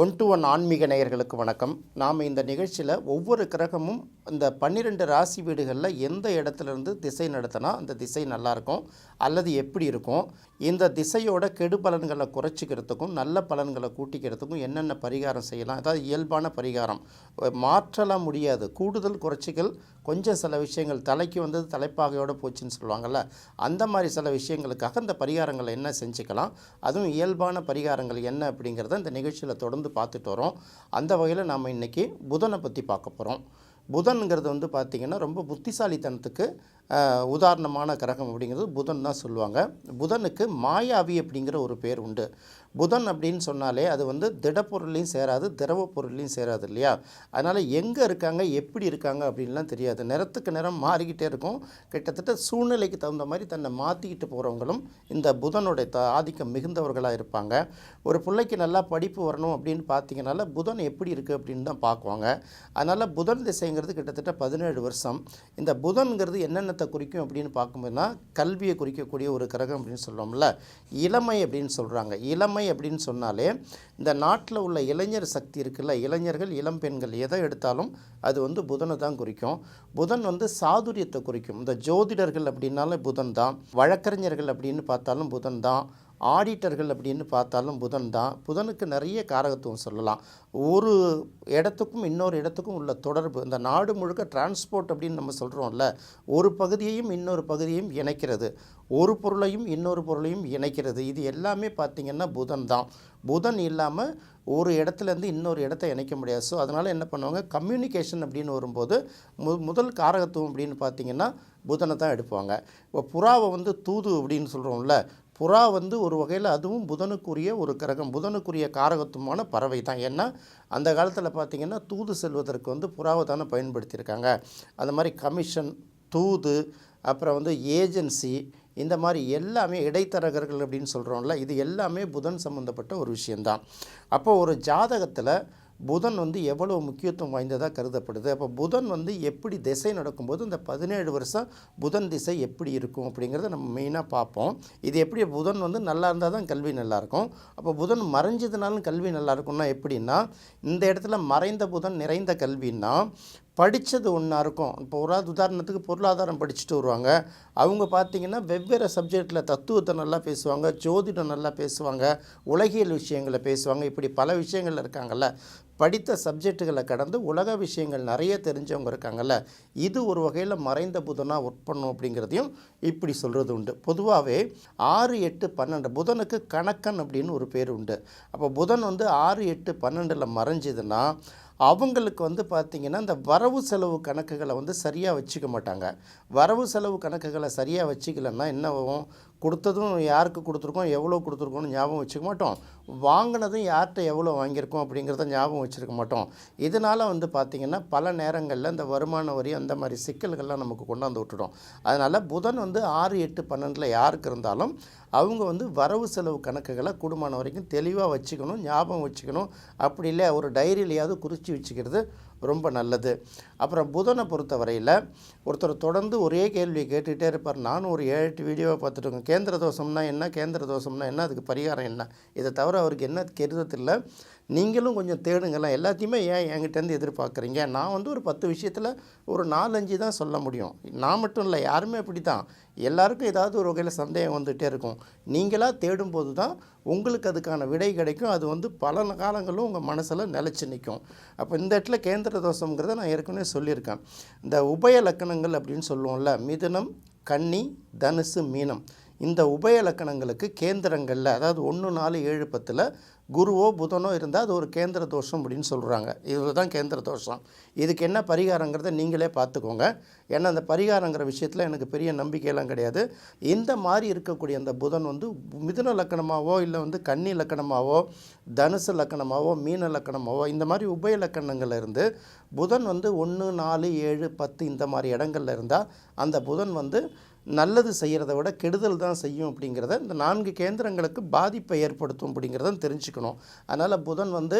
One to one ஆன்மீக நேயர்களுக்கு வணக்கம். நாம் இந்த நிகழ்ச்சியில் ஒவ்வொரு கிரகமும் இந்த பன்னிரெண்டு ராசி வீடுகளில் எந்த இடத்துல இருந்து திசை நடத்தினா அந்த திசை நல்லாயிருக்கும் அல்லது எப்படி இருக்கும் இந்த திசையோட கெடு பலன்களை குறைச்சிக்கிறதுக்கும் நல்ல பலன்களை கூட்டிக்கிறதுக்கும் என்னென்ன பரிகாரம் செய்யலாம் அதாவது இயல்பான பரிகாரம் மாற்றலாம் முடியாது கூடுதல் குறைச்சிகள் கொஞ்சம் சில விஷயங்கள் தலைக்கு வந்தது தலைப்பாகையோடு போச்சுன்னு சொல்லுவாங்கள்ல அந்த மாதிரி சில விஷயங்களுக்காக இந்த பரிகாரங்களை என்ன செஞ்சுக்கலாம் அதுவும் இயல்பான பரிகாரங்கள் என்ன அப்படிங்கிறத இந்த நிகழ்ச்சியில் தொடர்ந்து பார்த்துட்டு வரோம். அந்த வகையில் நாம் இன்றைக்கி புதனை பற்றி பார்க்க போகிறோம் புதன்கிறது வந்து பார்த்திங்கன்னா ரொம்ப புத்திசாலித்தனத்துக்கு உதாரணமான கிரகம் அப்படிங்கிறது புதன் தான் சொல்லுவாங்க. புதனுக்கு மாயாவி அப்படிங்கிற ஒரு பேர் உண்டு. புதன் அப்படின்னு சொன்னாலே அது வந்து திடப்பொருளையும் சேராது திரவ பொருள்லையும் சேராது இல்லையா? அதனால் எங்கே இருக்காங்க எப்படி இருக்காங்க அப்படின்லாம் தெரியாது. நிறத்துக்கு நிறம் மாறிக்கிட்டே இருக்கும். கிட்டத்தட்ட சூழ்நிலைக்கு தகுந்த மாதிரி தன்னை மாற்றிக்கிட்டு போகிறவங்களும் இந்த புதனுடைய த ஆதிக்கம் மிகுந்தவர்களாக இருப்பாங்க. ஒரு பிள்ளைக்கு நல்லா படிப்பு வரணும் அப்படின்னு பார்த்தீங்கனால புதன் எப்படி இருக்குது அப்படின்னு தான் பார்க்குவாங்க அதனால் புதன் திசைங்கிறது கிட்டத்தட்ட பதினேழு வருஷம். இந்த புதன்கிறது என்னென்னத்தை குறிக்கும் அப்படின்னு பார்க்கும்போதுனா கல்வியை குறிக்கக்கூடிய ஒரு கிரகம் அப்படின்னு சொல்லுவோம்ல. இளமை அப்படின்னு சொல்கிறாங்க இளமை அப்படின்னு சொன்னாலே இந்த நாட்டில் உள்ள இளைஞர் சக்தி இருக்குல்ல இளைஞர்கள் இளம் பெண்கள் எதை எடுத்தாலும் அது வந்து புதனை தான் குறிக்கும். புதன் வந்து சாதுரியத்தை குறிக்கும். இந்த ஜோதிடர்கள் அப்படின்னாலே புதன் தான் வழக்கறிஞர்கள் அப்படின்னு பார்த்தாலும் புதன் தான் ஆடிட்டர்கள் அப்படின்னு பார்த்தாலும் புதன் தான். புதனுக்கு நிறைய காரகத்துவம் சொல்லலாம். ஒரு இடத்துக்கும் இன்னொரு இடத்துக்கும் உள்ள தொடர்பு இந்த நாடு முழுக்க டிரான்ஸ்போர்ட் அப்படின்னு நம்ம சொல்கிறோம்ல ஒரு பகுதியையும் இன்னொரு பகுதியையும் இணைக்கிறது. ஒரு பொருளையும் இன்னொரு பொருளையும் இணைக்கிறது. இது எல்லாமே பார்த்திங்கன்னா புதன் தான். புதன் இல்லாமல் ஒரு இடத்துலேருந்து இன்னொரு இடத்த இணைக்க முடியாது. ஸோ அதனால் என்ன பண்ணுவாங்க? கம்யூனிகேஷன் அப்படின்னு வரும்போது மு முதல் காரகத்துவம் அப்படின்னு பார்த்தீங்கன்னா புதனை தான் எடுப்பாங்க. இப்போ புறாவை வந்து தூது அப்படின்னு சொல்கிறோம்ல புறா வந்து ஒரு வகையில் அதுவும் புதனுக்குரிய ஒரு கிரகம் புதனுக்குரிய காரகத்துவமான பறவை தான். ஏன்னா அந்த காலத்தில் பார்த்திங்கன்னா தூது செல்வதற்கு வந்து புறாவை தானே பயன்படுத்தியிருக்காங்க. அந்த மாதிரி கமிஷன் தூது அப்புறம் வந்து ஏஜென்சி இந்த மாதிரி எல்லாமே இடைத்தரகர்கள் அப்படின்னு சொல்கிறோம்ல இது எல்லாமே புதன் சம்மந்தப்பட்ட ஒரு விஷயந்தான் அப்போ ஒரு ஜாதகத்தில் புதன் வந்து எவ்வளோ முக்கியத்துவம் வாய்ந்ததாக கருதப்படுது? அப்போ புதன் வந்து எப்படி திசை நடக்கும்போது இந்த பதினேழு வருஷம் புதன் திசை எப்படி இருக்கும் அப்படிங்கிறத நம்ம மெயினாக பார்ப்போம். இது எப்படி புதன் வந்து நல்லா இருந்தால் தான் கல்வி நல்லாயிருக்கும் அப்போ புதன் மறைஞ்சதுனாலும் கல்வி நல்லா இருக்கும்னா எப்படின்னா இந்த இடத்துல மறைந்த புதன் நிறைந்த கல்வின்னா படித்தது ஒன்றா இருக்கும். இப்போ ஒரு உதாரணத்துக்கு பொருளாதாரம் படிச்சுட்டு வருவாங்க. அவங்க பார்த்தீங்கன்னா வெவ்வேறு சப்ஜெக்டில் தத்துவத்தை நல்லா பேசுவாங்க ஜோதிடம் நல்லா பேசுவாங்க உலகியல் விஷயங்களை பேசுவாங்க. இப்படி பல விஷயங்கள் இருக்காங்கல்ல. படித்த சப்ஜெக்ட்டுகளை கடந்து உலக விஷயங்கள் நிறைய தெரிஞ்சவங்க இருக்காங்கல்ல. இது ஒரு வகையில் மறைந்த புதனாக ஒர்க் பண்ணும் அப்படிங்கிறதையும் இப்படி சொல்கிறது உண்டு. பொதுவாகவே ஆறு எட்டு பன்னெண்டு புதனுக்கு கணக்கன் அப்படின்னு ஒரு பேர் உண்டு. அப்போ புதன் வந்து ஆறு எட்டு பன்னெண்டில் மறைஞ்சதுன்னா அவங்களுக்கு வந்து பார்த்திங்கன்னா இந்த வரவு செலவு கணக்குகளை வந்து சரியாக வச்சுக்க மாட்டாங்க. வரவு செலவு கணக்குகளை சரியாக வச்சுக்கலன்னா என்ன ஆகும்? கொடுத்ததும் யாருக்கு கொடுத்துருக்கோம் எவ்வளோ கொடுத்துருக்கோம்னு ஞாபகம் வச்சுக்க மாட்டோம். வாங்கினதும் யார்கிட்ட எவ்வளோ வாங்கியிருக்கோம் அப்படிங்கிறத ஞாபகம் வச்சுருக்க மாட்டோம். இதனால் வந்து பார்த்திங்கன்னா பல நேரங்களில் இந்த வருமான வரி அந்த மாதிரி சிக்கல்கள்லாம் நமக்கு கொண்டாந்து விட்டுடும். அதனால் புதன் வந்து ஆறு எட்டு பன்னெண்டில் யாருக்கு இருந்தாலும் அவங்க வந்து வரவு செலவு கணக்குகளை கூடுமான வரைக்கும் தெளிவாக வச்சுக்கணும் ஞாபகம் வச்சுக்கணும். அப்படி இல்லை ஒரு டைரியிலையாவது குறித்து வச்சுக்கிறது ரொம்ப நல்லது. அப்புறம் புதனை பொறுத்த வரையில் ஒருத்தர் தொடர்ந்து ஒரே கேள்வி கேட்டுக்கிட்டே இருப்பார். நானும் ஒரு ஏழு எட்டு வீடியோவை பார்த்துட்டு கேந்திர தோஷம்னா என்ன கேந்திர தோஷம்னா என்ன அதுக்கு பரிகாரம் என்ன? இதை தவிர அவருக்கு என்ன கெருதத்தில் நீங்களும் கொஞ்சம் தேடுங்களேன் எல்லாத்தையுமே ஏன் என்கிட்டேருந்து எதிர்பார்க்குறீங்க? நான் வந்து ஒரு பத்து விஷயத்தில் ஒரு நாலஞ்சு தான் சொல்ல முடியும். நான் மட்டும் இல்லை யாருமே அப்படி தான் எல்லாருக்கும் ஏதாவது ஒரு வகையில் சந்தேகம் வந்துகிட்டே இருக்கும். நீங்களாக தேடும்போது தான் உங்களுக்கு அதுக்கான விடை கிடைக்கும். அது வந்து பல காலங்களும் உங்கள் மனசில் நிலச்சி நிற்கும் அப்போ இந்த இடத்துல கேந்திர தோஷங்கிறத நான் ஏற்கனவே சொல்லியிருக்கேன். இந்த உபய லக்கணங்கள் அப்படின்னு சொல்லுவோம்ல மிதுனம் கன்னி தனுசு மீனம். இந்த உபய லக்கணங்களுக்கு கேந்திரங்களில் அதாவது ஒன்று நாலு ஏழு பத்தில் குருவோ புதனோ இருந்தால் அது ஒரு கேந்திர தோஷம் அப்படின்னு சொல்கிறாங்க இது தான் கேந்திர தோஷம். இதுக்கு என்ன பரிகாரங்கிறத நீங்களே பார்த்துக்கோங்க. ஏன்னா அந்த பரிகாரங்கிற விஷயத்தில் எனக்கு பெரிய நம்பிக்கையெல்லாம் கிடையாது. இந்த மாதிரி இருக்கக்கூடிய அந்த புதன் வந்து மிதுன லக்கணமாகவோ இல்லை வந்து கன்னி லக்கணமாகவோ தனுசு லக்கணமாகவோ மீன லக்கணமாகவோ இந்த மாதிரி உபய லக்கணங்கள்ல இருந்து புதன் வந்து ஒன்று நாலு ஏழு பத்து இந்த மாதிரி இடங்கள்ல இருந்தால் அந்த புதன் வந்து நல்லது செய்கிறத விட கெடுதல் தான் செய்யும் அப்படிங்கிறத இந்த நான்கு கேந்திரங்களுக்கு பாதிப்பை ஏற்படுத்தும் அப்படிங்கிறத தெரிஞ்சுக்கணும். அதனால் புதன் வந்து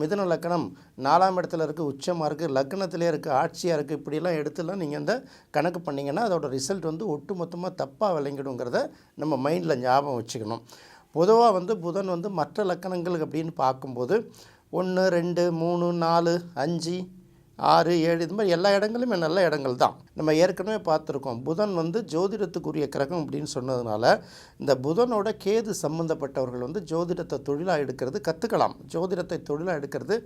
மிதுன லக்கணம் நாலாம் இடத்துல இருக்குது உச்சமாக இருக்குது லக்னத்திலே இருக்குது ஆட்சியாக இருக்குது இப்படிலாம் எடுத்துலாம் நீங்கள் இந்த கணக்கு பண்ணிங்கன்னா அதோட ரிசல்ட் வந்து ஒட்டுமொத்தமாக தப்பாக விளங்கிடுங்கிறத நம்ம மைண்டில் ஞாபகம் வச்சுக்கணும். பொதுவாக வந்து புதன் வந்து மற்ற லக்கணங்கள் அப்படின்னு பார்க்கும்போது ஒன்று ரெண்டு மூணு நாலு அஞ்சு ஆறு ஏழு இது மாதிரி எல்லா இடங்களுமே நல்ல இடங்கள் தான். நம்ம ஏற்கனவே பார்த்துருக்கோம். புதன் வந்து ஜோதிடத்துக்குரிய கிரகம் அப்படின்னு சொன்னதுனால இந்த புதனோட கேது சம்மந்தப்பட்டவர்கள் வந்து ஜோதிடத்தை தொழிலாக எடுக்கிறது கற்றுக்கலாம் ஜோதிடத்தை தொழிலாக எடுக்கிறது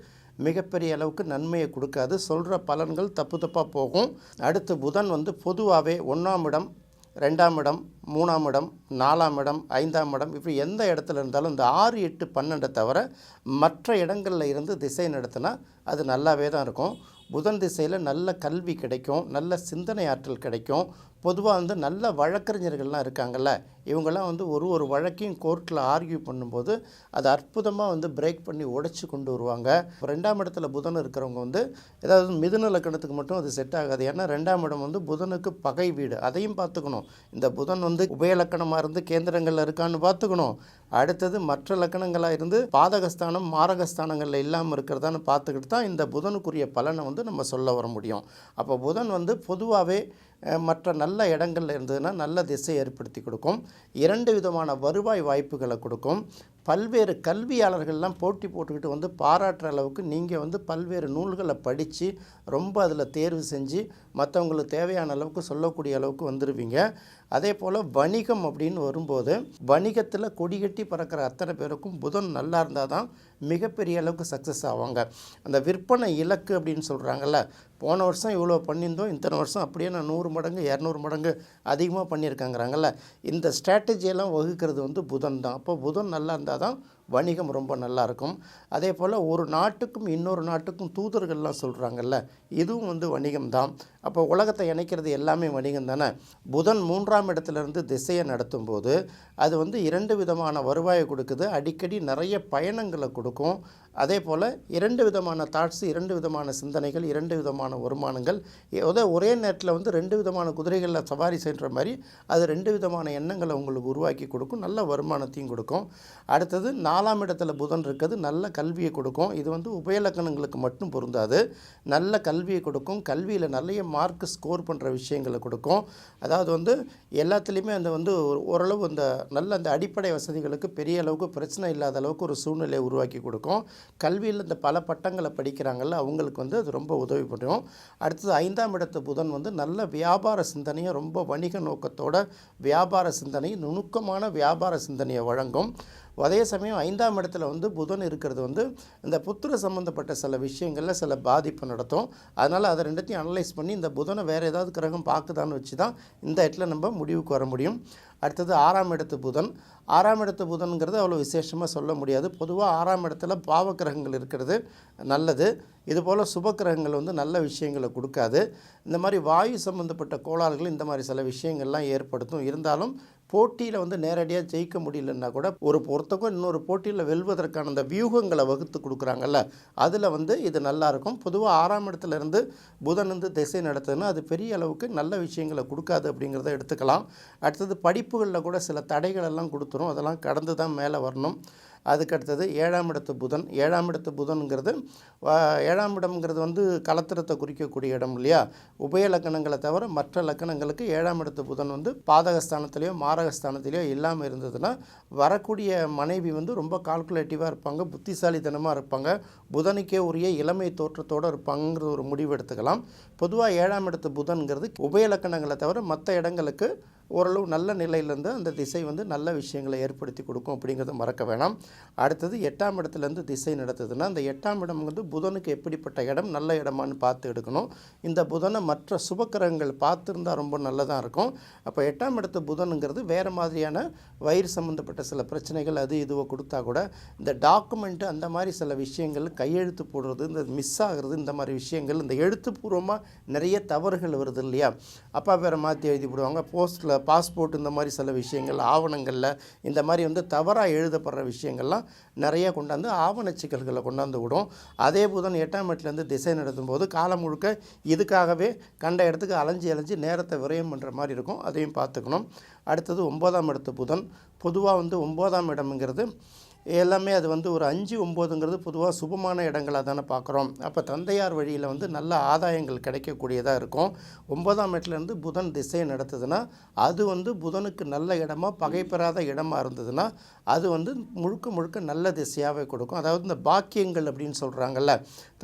மிகப்பெரிய அளவுக்கு நன்மையை கொடுக்காது. சொல்கிற பலன்கள் தப்பு தப்பாக போகும். அடுத்து புதன் வந்து பொதுவாகவே ஒன்றாம் இடம் ரெண்டாம் இடம் மூணாம் இடம் நாலாம் இடம் ஐந்தாம் இடம் இப்படி எந்த இடத்துல இருந்தாலும் இந்த ஆறு எட்டு பன்னெண்டை தவிர மற்ற இடங்களில் இருந்து திசை நடத்தினா அது நல்லாவே தான் இருக்கும். புதன் திசையில் நல்ல கல்வி கிடைக்கும் நல்ல சிந்தனை ஆற்றல் கிடைக்கும். பொதுவாக வந்து நல்ல வழக்கறிஞர்கள்லாம் இருக்காங்கல்ல இவங்கெல்லாம் வந்து ஒரு ஒரு வழக்கையும் கோர்ட்டில் ஆர்கியூ பண்ணும்போது அது அற்புதமாக வந்து பிரேக் பண்ணி உடைச்சி கொண்டு வருவாங்க. ரெண்டாம் இடத்துல புதன் இருக்கிறவங்க வந்து ஏதாவது மிதுன லக்கணத்துக்கு மட்டும் அது செட் ஆகாது. ஏன்னா ரெண்டாம் இடம் வந்து புதனுக்கு பகை வீடு. அதையும் பார்த்துக்கணும். இந்த புதன் வந்து உபயலக்கணமாக இருந்து கேந்திரங்களில் இருக்கான்னு பார்த்துக்கணும். அடுத்தது மற்ற லக்கணங்களாக இருந்து பாதகஸ்தானம் மாரகஸ்தானங்களில் இல்லாமல் இருக்கிறதான்னு பார்த்துக்கிட்டு தான் இந்த புதனுக்குரிய பலனை வந்து நம்ம சொல்ல வர முடியும். அப்போ புதன் வந்து பொதுவாகவே மற்ற நல்ல இடங்கள்ல இருந்ததுன்னா நல்ல திசை ஏற்படுத்தி கொடுக்கும். இரண்டு விதமான வருவாய் வாய்ப்புகளை கொடுக்கும். பல்வேறு கல்வியாளர்கள்லாம் போட்டி போட்டுக்கிட்டு வந்து பாராட்டுற அளவுக்கு நீங்கள் வந்து பல்வேறு நூல்களை படித்து ரொம்ப அதில் தேர்வு செஞ்சு மற்றவங்களுக்கு தேவையான அளவுக்கு சொல்லக்கூடிய அளவுக்கு வந்துடுவீங்க அதே போல் வணிகம் அப்படின்னு வரும்போது வணிகத்தில் கொடிகட்டி பறக்கிற அத்தனை பேருக்கும் புதன் நல்லா இருந்தால் தான் மிகப்பெரிய அளவுக்கு சக்ஸஸ் ஆவாங்க. அந்த விற்பனை இலக்கு அப்படின்னு சொல்கிறாங்கல்ல போன வருஷம் இவ்வளோ பண்ணியிருந்தோம் இத்தனை வருஷம் அப்படியே நான் நூறு மடங்கு இரநூறு மடங்கு அதிகமாக பண்ணியிருக்காங்கிறாங்கல்ல இந்த ஸ்ட்ராட்டஜியெல்லாம் வகுக்கிறது வந்து புதன் தான். அப்போ புதன் நல்லா இருந்தால் தான் வணிகம் ரொம்ப நல்லா இருக்கும் அதே போல் ஒரு நாட்டுக்கும் இன்னொரு நாட்டுக்கும் தூதர்கள்லாம் சொல்கிறாங்கல்ல இதுவும் வந்து வணிகம் தான் அப்போ உலகத்தை இணைக்கிறது எல்லாமே வணிகம் தானே புதன் மூன்றாம் இடத்துலேருந்து திசையை நடத்தும் போது அது வந்து இரண்டு விதமான வருவாயை கொடுக்குது. அடிக்கடி நிறைய பயணங்களை கொடுக்கும். அதே போல் இரண்டு விதமான தாட்ஸ் இரண்டு விதமான சிந்தனைகள் இரண்டு விதமான வருமானங்கள். ஏதோ ஒரே நேரத்தில் வந்து ரெண்டு விதமான குதிரைகளில் சவாரி செய்கிற மாதிரி அது ரெண்டு விதமான எண்ணங்களை உங்களுக்கு உருவாக்கி கொடுக்கும். நல்ல வருமானத்தையும் கொடுக்கும். அடுத்தது நாலாம் இடத்துல புதன் இருக்கிறது நல்ல கல்வியை கொடுக்கும். இது வந்து உபயலக்கணங்களுக்கு மட்டும் பொருந்தாது. நல்ல கல்வியை கொடுக்கும். கல்வியில் நிறைய மார்க் ஸ்கோர் பண்ணுற விஷயங்களை கொடுக்கும். அதாவது வந்து எல்லாத்துலேயுமே அந்த வந்து ஓரளவு அந்த நல்ல அந்த அடிப்படை வசதிகளுக்கு பெரிய அளவுக்கு பிரச்சனை இல்லாத அளவுக்கு ஒரு சூழ்நிலையை உருவாக்கி கொடுக்கும். கல்வியில் இந்த பல பட்டங்களை படிக்கிறாங்கள அவங்களுக்கு வந்து அது ரொம்ப உதவி பண்ணும். அடுத்தது ஐந்தாம் இடத்து புதன் வந்து நல்ல வியாபார சிந்தனையை ரொம்ப வணிக நோக்கத்தோட வியாபார சிந்தனை நுணுக்கமான வியாபார சிந்தனையை வழங்கும். அதே சமயம் ஐந்தாம் இடத்துல வந்து புதன் இருக்கிறது வந்து இந்த புத்திர சம்மந்தப்பட்ட சில விஷயங்களில் சில பாதிப்பு நடத்தும். அதனால் அதை ரெண்டத்தையும் அனலைஸ் பண்ணி இந்த புதனை வேறு ஏதாவது கிரகம் பார்க்குதான்னு வச்சு தான் இந்த இடத்துல நம்ம முடிவுக்கு வர முடியும். அடுத்தது ஆறாம் இடத்து புதன். ஆறாம் இடத்து புதன்கிறது அவ்வளோ விசேஷமாக சொல்ல முடியாது. பொதுவாக ஆறாம் இடத்துல பாவ கிரகங்கள் இருக்கிறது நல்லது. இதுபோல் சுப கிரகங்கள் வந்து நல்ல விஷயங்களை கொடுக்காது. இந்த மாதிரி வாயு சம்மந்தப்பட்ட கோளாறுகள் இந்த மாதிரி சில விஷயங்கள்லாம் ஏற்படுத்தும். இருந்தாலும் போட்டியில் வந்து நேரடியாக ஜெயிக்க முடியலன்னா கூட ஒரு பொறுத்தக்கும் இன்னொரு போட்டியில் வெல்வதற்கான அந்த வியூகங்களை வகுத்து கொடுக்குறாங்கல்ல அதில் வந்து இது நல்லாயிருக்கும் பொதுவாக ஆறாம் இடத்துல இருந்து புதன் வந்து திசை நடத்துதுன்னா அது பெரிய அளவுக்கு நல்ல விஷயங்களை கொடுக்காது அப்படிங்கிறத எடுத்துக்கலாம். அடுத்தது படிப்புகளில் கூட சில தடைகள் எல்லாம் கொடுத்துரும். அதெல்லாம் கடந்து தான் மேலே வரணும். அதுக்கடுத்தது ஏழாம் இடத்து புதன். ஏழாம் இடத்து புதனுங்கிறது ஏழாம் இடம்ங்கிறது வந்து கலத்திரத்தை குறிக்கக்கூடிய இடம் இல்லையா? உபய லக்கணங்களை தவிர மற்ற லக்கணங்களுக்கு ஏழாம் இடத்து புதன் வந்து பாதகஸ்தானத்திலேயோ மாரகஸ்தானத்திலேயோ இல்லாமல் இருந்ததுன்னா வரக்கூடிய மனைவி வந்து ரொம்ப கால்குலேட்டிவாக இருப்பாங்க புத்திசாலித்தனமாக இருப்பாங்க புதனுக்கே உரிய இளமை தோற்றத்தோடு இருப்பாங்கிற ஒரு முடிவு எடுத்துக்கலாம். பொதுவாக ஏழாம் இடத்து புதன்கிறது உபய லக்கணங்களை தவிர மற்ற இடங்களுக்கு ஓரளவு நல்ல நிலையிலேருந்து அந்த திசை வந்து நல்ல விஷயங்களை ஏற்படுத்தி கொடுக்கும் அப்படிங்கிறத மறக்க வேணாம். அடுத்தது எட்டாம் இடத்துலேருந்து திசை நடத்துதுன்னா அந்த எட்டாம் இடம் வந்து புதனுக்கு எப்படிப்பட்ட இடம் நல்ல இடமான்னு பார்த்து எடுக்கணும். இந்த புதனை மற்ற சுபக்கிரகங்கள் பார்த்துருந்தா ரொம்ப நல்லதாக இருக்கும். அப்போ எட்டாம் இடத்து புதனுங்கிறது வேறு மாதிரியான வயிறு சம்மந்தப்பட்ட சில பிரச்சனைகள் அது இதுவோ கொடுத்தா கூட இந்த டாக்குமெண்ட்டு அந்த மாதிரி சில விஷயங்கள் கையெழுத்து போடுறது இந்த மிஸ் ஆகுறது இந்த மாதிரி விஷயங்கள் இந்த எழுத்துப்பூர்வமாக நிறைய தவறுகள் வருது இல்லையா? அப்பா பேரை மாற்றி எழுதி போடுவாங்க போஸ்ட்டில் பாஸ்போர்ட் இந்த மாதிரி சில விஷயங்கள் ஆவணங்களில் இந்த மாதிரி வந்து தவறாக எழுதப்படுற விஷயங்கள்லாம் நிறைய கொண்டாந்து ஆவண சிக்கல்களை கொண்டாந்து விடும். அதே புதன் எட்டாம் இடத்துலேருந்து திசை நடத்தும்போது காலம் முழுக்க இதுக்காகவே கண்ட இடத்துக்கு அலைஞ்சி அலைஞ்சி நேரத்தை விரயம் பண்ணுற மாதிரி இருக்கும். அதையும் பார்த்துக்கணும். அடுத்தது ஒன்பதாம் இடத்து புதன். பொதுவாக வந்து ஒன்பதாம் இடம்ங்கிறது எல்லாமே அது வந்து ஒரு அஞ்சு ஒம்போதுங்கிறது பொதுவாக சுபமான இடங்களாக தானே பார்க்குறோம். அப்போ தந்தையார் வழியில் வந்து நல்ல ஆதாயங்கள் கிடைக்கக்கூடியதாக இருக்கும். ஒன்பதாம் இடத்துலேருந்து புதன் திசையை நடத்துதுன்னா அது வந்து புதனுக்கு நல்ல இடமா பகை பெறாத இடமா இருந்ததுன்னா அது வந்து முழுக்க முழுக்க நல்ல திசையாகவே கொடுக்கும். அதாவது இந்த பாக்கியங்கள் அப்படின்னு சொல்கிறாங்கல்ல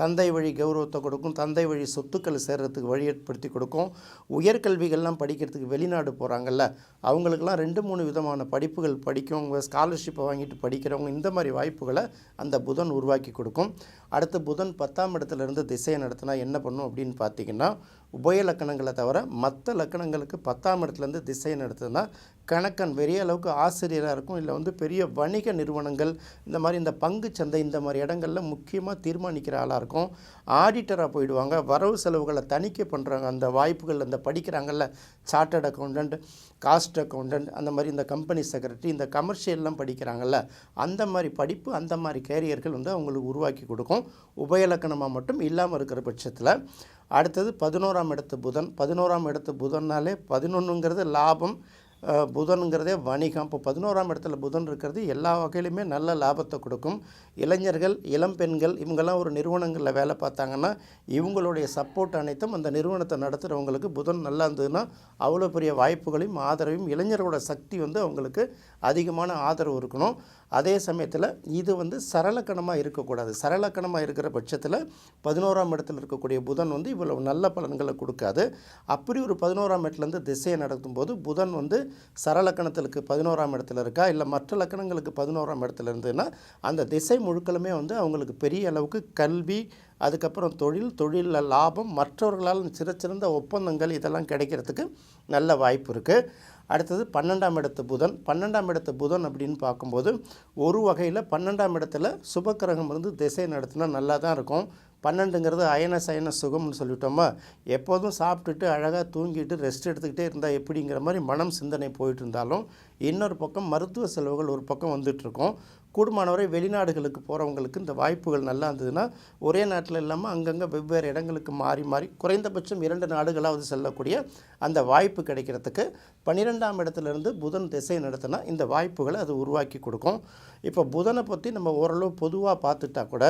தந்தை வழி கௌரவத்தை கொடுக்கும் தந்தை வழி சொத்துக்கள் சேர்கிறதுக்கு வழி ஏற்படுத்தி கொடுக்கும். உயர்கல்விகள்லாம் படிக்கிறதுக்கு வெளிநாடு போகிறாங்கல்ல அவங்களுக்கெல்லாம் ரெண்டு மூணு விதமான படிப்புகள் படிக்கும். ஸ்காலர்ஷிப்பை வாங்கிட்டு படிக்கிறவங்க இந்த மாதிரி வாய்ப்புகளை அந்த புதன் உருவாக்கி கொடுக்கும். அடுத்து புதன் பத்தாம் இடத்துல இருந்து திசையை நடத்தினா என்ன பண்ணும் அப்படின்னு பார்த்தீங்கன்னா உபய லக்கணங்களை தவிர மற்ற லக்கணங்களுக்கு பத்தாம் இடத்துலேருந்து திசையை நடத்துனா கணக்கன் பெரிய அளவுக்கு ஆசிரியராக இருக்கும். இல்லை வந்து பெரிய வணிக நிறுவனங்கள் இந்த மாதிரி இந்த பங்கு சந்தை இந்த மாதிரி இடங்கள்ல முக்கியமாக தீர்மானிக்கிற ஆளாக இருக்கும். ஆடிட்டராக போயிடுவாங்க. வரவு செலவுகளை தணிக்கை பண்ணுறாங்க அந்த வாய்ப்புகள் அந்த படிக்கிறாங்கல்ல சார்ட்டர்ட் அக்கௌண்டன்ட் காஸ்ட் அக்கௌண்டன்ட் அந்த மாதிரி இந்த கம்பெனி செக்ரட்டரி இந்த கமர்ஷியல்லாம் படிக்கிறாங்கல்ல அந்த மாதிரி படிப்பு அந்த மாதிரி கேரியர்கள் வந்து அவங்களுக்கு உருவாக்கி கொடுக்கும். உபயலக்கணமாக மட்டும் இல்லாமல் இருக்கிற பட்சத்தில் அடுத்தது பதினோராம் இடத்து புதன். பதினோராம் இடத்து புதன்னாலே பதினொன்றுங்கிறது லாபம். புதனுங்கிறதே வணிகம். இப்போ பதினோராம் இடத்துல புதன் இருக்கிறது எல்லா வகையிலுமே நல்ல லாபத்தை கொடுக்கும். இளைஞர்கள் இளம் பெண்கள் இவங்கெல்லாம் ஒரு நிறுவனங்களில் வேலை பார்த்தாங்கன்னா இவங்களுடைய சப்போர்ட் அனைத்தும் அந்த நிறுவனத்தை நடத்துகிறவங்களுக்கு புதன் நல்லா இருந்ததுன்னா அவ்வளோ பெரிய வாய்ப்புகளையும் ஆதரவையும் இளைஞர்களோட சக்தி வந்து அவங்களுக்கு அதிகமான ஆதரவு இருக்கணும். அதே சமயத்தில் இது வந்து சரளக்கணமாக இருக்கக்கூடாது. சரளக்கணமாக இருக்கிற பட்சத்தில் பதினோராம் இடத்துல இருக்கக்கூடிய புதன் வந்து இவ்வளவு நல்ல பலன்களை கொடுக்காது. அப்படி ஒரு பதினோராம் இடத்துலேருந்து திசையை நடத்தும் போது புதன் வந்து சரலக்கணத்திற்கு பதினோராம் இடத்துல இருக்கா? இல்லை மற்ற லக்கணங்களுக்கு பதினோராம் இடத்துல இருந்ததுன்னா அந்த திசை முழுக்களுமே வந்து அவங்களுக்கு பெரிய அளவுக்கு கல்வி அதுக்கப்புறம் தொழில் தொழிலில் லாபம் மற்றவர்களால் சிறச்சிறந்த ஒப்பந்தங்கள் இதெல்லாம் கிடைக்கிறதுக்கு நல்ல வாய்ப்பு இருக்குது அடுத்தது பன்னெண்டாம் இடத்து புதன். பன்னெண்டாம் இடத்து புதன் அப்படின்னு பார்க்கும்போது ஒரு வகையில் பன்னெண்டாம் இடத்துல சுபக்கிரகம் இருந்து திசை நடத்தினா நல்லா தான் இருக்கும். பன்னெண்டுங்கிறது அயன சயன சுகம்னு சொல்லிட்டோமா? எப்போதும் சாப்பிட்டுட்டு அழகாக தூங்கிட்டு ரெஸ்ட் எடுத்துக்கிட்டே இருந்தால் எப்படிங்கிற மாதிரி மனம் சிந்தனை போயிட்டு இருந்தாலும் இன்னொரு பக்கம் மருத்துவ செலவுகள் ஒரு பக்கம் வந்துட்டுருக்கும். கூடுமானவரை வெளிநாடுகளுக்கு போகிறவங்களுக்கு இந்த வாய்ப்புகள் நல்லா இருந்ததுன்னா ஒரே நாட்டில் இல்லாமல் அங்கங்கே வெவ்வேறு இடங்களுக்கு மாறி மாறி குறைந்தபட்சம் இரண்டு நாடுகளாவது செல்லக்கூடிய அந்த வாய்ப்பு கிடைக்கிறதுக்கு பன்னிரெண்டாம் இடத்துலேருந்து புதன் திசை நடத்தினா இந்த வாய்ப்புகளை அது உருவாக்கி கொடுக்கும். இப்போ புதனை பற்றி நம்ம ஓரளவு பொதுவாக பார்த்துட்டா கூட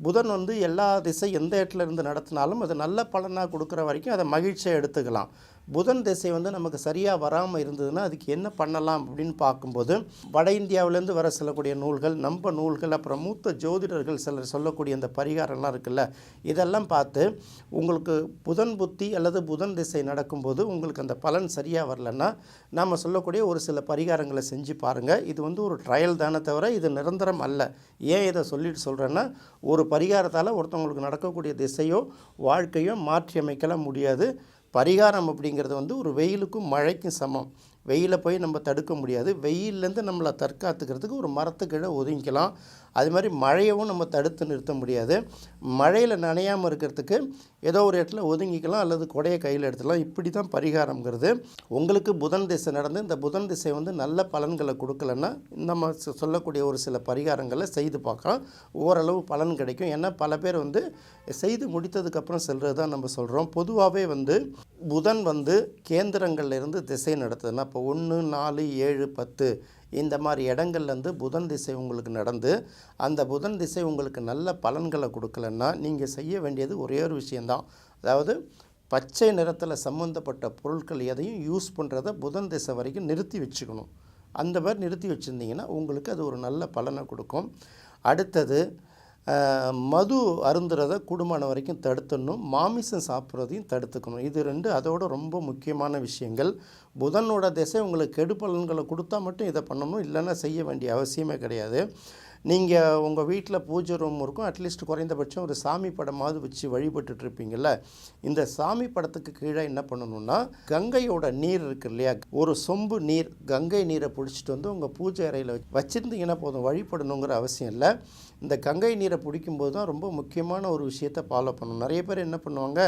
புதன் வந்து எல்லா திசை எந்த இடத்துல இருந்து நடத்தினாலும் அது நல்ல பலனாக கொடுக்குற வரைக்கும் அதை மகிழ்ச்சியாக எடுத்துக்கலாம். புதன் திசை வந்து நமக்கு சரியாக வராமல் இருந்ததுன்னா அதுக்கு என்ன பண்ணலாம் அப்படின்னு பார்க்கும்போது வட இந்தியாவிலேருந்து வர சொல்லக்கூடிய நூல்கள் நம்ம நூல்கள் அப்புறம் மூத்த ஜோதிடர்கள் சிலர் சொல்லக்கூடிய அந்த பரிகாரம்லாம் இருக்குல்ல இதெல்லாம் பார்த்து உங்களுக்கு புதன் புத்தி அல்லது புதன் திசை நடக்கும்போது உங்களுக்கு அந்த பலன் சரியாக வரலன்னா நாம் சொல்லக்கூடிய ஒரு சில பரிகாரங்களை செஞ்சு பாருங்கள் இது வந்து ஒரு ட்ரையல் தானே தவிர இது நிரந்தரம் அல்ல. ஏன் இதை சொல்லிட்டு சொல்கிறேன்னா ஒரு பரிகாரத்தால் ஒருத்தவங்களுக்கு நடக்கக்கூடிய திசையோ வாழ்க்கையோ மாற்றி அமைக்கலாம் முடியாது. பரிகாரம் அப்படிங்கிறது வந்து ஒரு வெயிலுக்கும் மழைக்கும் சமம். வெயிலை போய் நம்ம தடுக்க முடியாது. வெயில்லேருந்து நம்மளை தற்காத்துக்கிறதுக்கு ஒரு மரத்துக்கீழே ஒதுங்கிக்கலாம். அது மாதிரி மழையவும் நம்ம தடுத்து நிறுத்த முடியாது. மழையில் நனையாமல் இருக்கிறதுக்கு ஏதோ ஒரு இடத்துல ஒதுங்கிக்கலாம் அல்லது கொடையை கையில் எடுத்துக்கலாம். இப்படி தான் பரிகாரங்கிறது உங்களுக்கு புதன் திசை நடந்து இந்த புதன் திசை வந்து நல்ல பலன்களை கொடுக்கலன்னா நம்ம சொல்லக்கூடிய ஒரு சில பரிகாரங்களை செய்து பார்க்கலாம். ஓரளவு பலன் கிடைக்கும். ஏன்னா பல பேர் வந்து செய்து முடித்ததுக்கப்புறம் செல்கிறது தான் நம்ம சொல்கிறோம் பொதுவாகவே வந்து புதன் வந்து கேந்திரங்கள்லேருந்து திசை நடத்துதுன்னா இப்போ ஒன்று நாலு ஏழு பத்து இந்த மாதிரி இடங்கள்லேருந்து புதன் திசை உங்களுக்கு நடந்து அந்த புதன் திசை உங்களுக்கு நல்ல பலன்களை கொடுக்கலன்னா நீங்கள் செய்ய வேண்டியது ஒரே ஒரு விஷயந்தான் அதாவது பச்சை நிறத்தில் சம்மந்தப்பட்ட பொருட்கள் எதையும் யூஸ் பண்ணுறத புதன் திசை வரைக்கும் நிறுத்தி வச்சுக்கணும். அந்த மாதிரி நிறுத்தி வச்சுருந்தீங்கன்னா உங்களுக்கு அது ஒரு நல்ல பலனை கொடுக்கும். அடுத்தது மது அருந்துறதை கூடுமான வரைக்கும் தடுத்துடணும் மாமிசம் சாப்பிட்றதையும் தடுத்துக்கணும். இது ரெண்டு அதோட ரொம்ப முக்கியமான விஷயங்கள். புதனோட திசை உங்களுக்கு கெடு பலன்களை கொடுத்தா மட்டும் இதை பண்ணணும் இல்லைன்னா செய்ய வேண்டிய அவசியமே கிடையாது. நீங்கள் உங்கள் வீட்டில் பூஜை ரூம் இருக்கும். அட்லீஸ்ட் குறைந்தபட்சம் ஒரு சாமி படமாவது வச்சு வழிபட்டுட்டு இருப்பீங்கள்ல இந்த சாமி படத்துக்கு கீழே என்ன பண்ணணும்னா கங்கையோட நீர் இருக்கு இல்லையா? ஒரு சொம்பு நீர் கங்கை நீரை பிடிச்சிட்டு வந்து உங்கள் பூஜை அறையில் வச்சுருந்தீங்கன்னா போதும்? வழிபடணுங்கிற அவசியம் இல்லை. இந்த கங்கை நீரை பிடிக்கும்போது தான் ரொம்ப முக்கியமான ஒரு விஷயத்தை ஃபாலோ பண்ணணும். நிறைய பேர் என்ன பண்ணுவாங்க?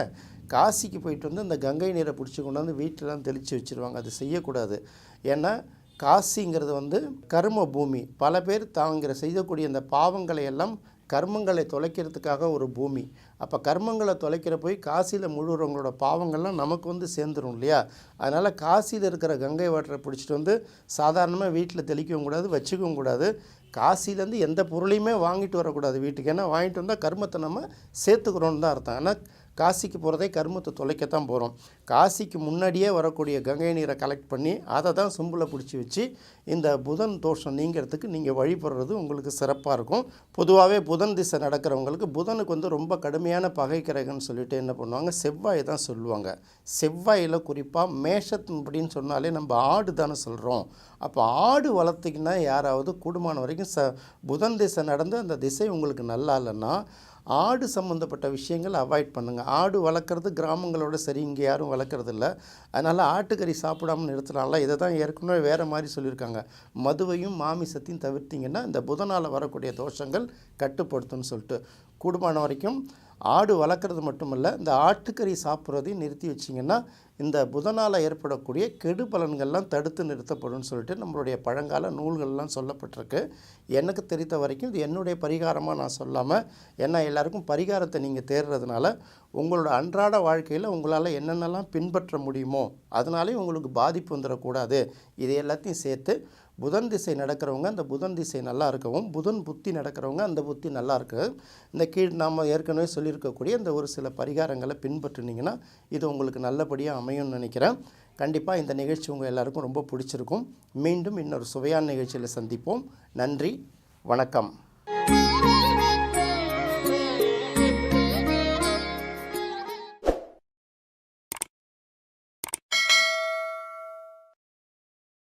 காசிக்கு போயிட்டு வந்து அந்த கங்கை நீரை பிடிச்சி கொண்டாந்து வீட்டிலலாம் தெளித்து வச்சுருவாங்க. அது செய்யக்கூடாது. ஏன்னா காசிங்கிறது வந்து கர்ம பூமி. பல பேர் தாங்கிற செய்யக்கூடிய அந்த பாவங்களை எல்லாம் கர்மங்களை தொலைக்கிறதுக்காக ஒரு பூமி. அப்போ கர்மங்களை தொலைக்கிற போய் காசியில் முழுகிறவங்களோட பாவங்கள்லாம் நமக்கு வந்து சேர்ந்துரும் இல்லையா? அதனால் காசியில் இருக்கிற கங்கை வாட்டரை பிடிச்சிட்டு வந்து சாதாரணமாக வீட்டில் தெளிக்கவும் கூடாது வச்சுக்கவும் கூடாது. காசிலேருந்து எந்த பொருளையுமே வாங்கிட்டு வரக்கூடாது வீட்டுக்கு. ஏன்னா வாங்கிட்டு வந்தால் கர்மத்தை நம்ம சேர்த்துக்கிறோன்னு தான் அர்த்தம். ஆனால் காசிக்கு போகிறதே கர்மத்தை தொலைக்கத்தான் போகிறோம் காசிக்கு முன்னாடியே வரக்கூடிய கங்கை நீரை கலெக்ட் பண்ணி அதை தான் சொம்பில் பிடிச்சி வச்சு இந்த புதன் தோஷம் நீங்கிறதுக்கு நீங்கள் வழிபடுறது உங்களுக்கு சிறப்பாக இருக்கும். பொதுவாகவே புதன் திசை நடக்கிறவங்களுக்கு புதனுக்கு வந்து ரொம்ப கடுமையான பகை கிரகன்னு சொல்லிட்டு என்ன பண்ணுவாங்க? செவ்வாய் தான் சொல்லுவாங்க. செவ்வாயில் குறிப்பாக மேஷத்தின் அப்படின்னு சொன்னாலே நம்ம ஆடு தானே சொல்கிறோம் அப்போ ஆடு வளர்த்திங்கன்னா யாராவது கூடுமான வரைக்கும் ச புதன் திசை நடந்து அந்த திசை உங்களுக்கு நல்லா இல்லைன்னா ஆடு சம்மந்தப்பட்ட விஷயங்கள் அவாய்ட் பண்ணுங்கள் ஆடு வளர்க்குறது கிராமங்களோட சரி இங்கே யாரும் வளர்க்குறது இல்லை அதனால் ஆட்டுக்கறி சாப்பிடாம நிறுத்தலாம்ல. இதை தான் ஏற்கனவே வேறு மாதிரி சொல்லியிருக்காங்க. மதுவையும் மாமிசத்தையும் தவிர்த்திங்கன்னா இந்த புதனால் வரக்கூடிய தோஷங்கள் கட்டுப்படுத்தும்னு சொல்லிட்டு. கூடுமான வரைக்கும் ஆடு வளர்க்குறது மட்டுமல்ல இந்த ஆட்டுக்கறி சாப்பிட்றதையும் நிறுத்தி வச்சிங்கன்னா இந்த புதனால் ஏற்படக்கூடிய கெடு பலன்கள்லாம் தடுத்து நிறுத்தப்படும்னு சொல்லிட்டு நம்மளுடைய பழங்கால நூல்கள்லாம் சொல்லப்பட்டிருக்கு. எனக்கு தெரிந்த வரைக்கும் இது என்னுடைய பரிகாரமாக நான் சொல்லாமல் ஏன்னா எல்லாருக்கும் பரிகாரத்தை நீங்கள் தேடுறதுனால உங்களோட அன்றாட வாழ்க்கையில் உங்களால் என்னென்னலாம் பின்பற்ற முடியுமோ அதனாலே உங்களுக்கு பாதிப்பு வந்துடக்கூடாது. இது எல்லாத்தையும் சேர்த்து புதன் திசை நடக்கிறவங்க அந்த புதன் திசை நல்லா இருக்கவும் புதன் புத்தி நடக்கிறவங்க அந்த புத்தி நல்லா இருக்கு. இந்த கீழ் நாம் ஏற்கனவே சொல்லியிருக்கக்கூடிய இந்த ஒரு சில பரிகாரங்களை பின்பற்றினீங்கன்னா இது உங்களுக்கு நல்லபடியாக அமையும்னு நினைக்கிறேன். கண்டிப்பாக இந்த நிகழ்ச்சி உங்கள் எல்லாருக்கும் ரொம்ப பிடிச்சிருக்கும். மீண்டும் இன்னொரு சுவையான நிகழ்ச்சியில் சந்திப்போம். நன்றி வணக்கம்.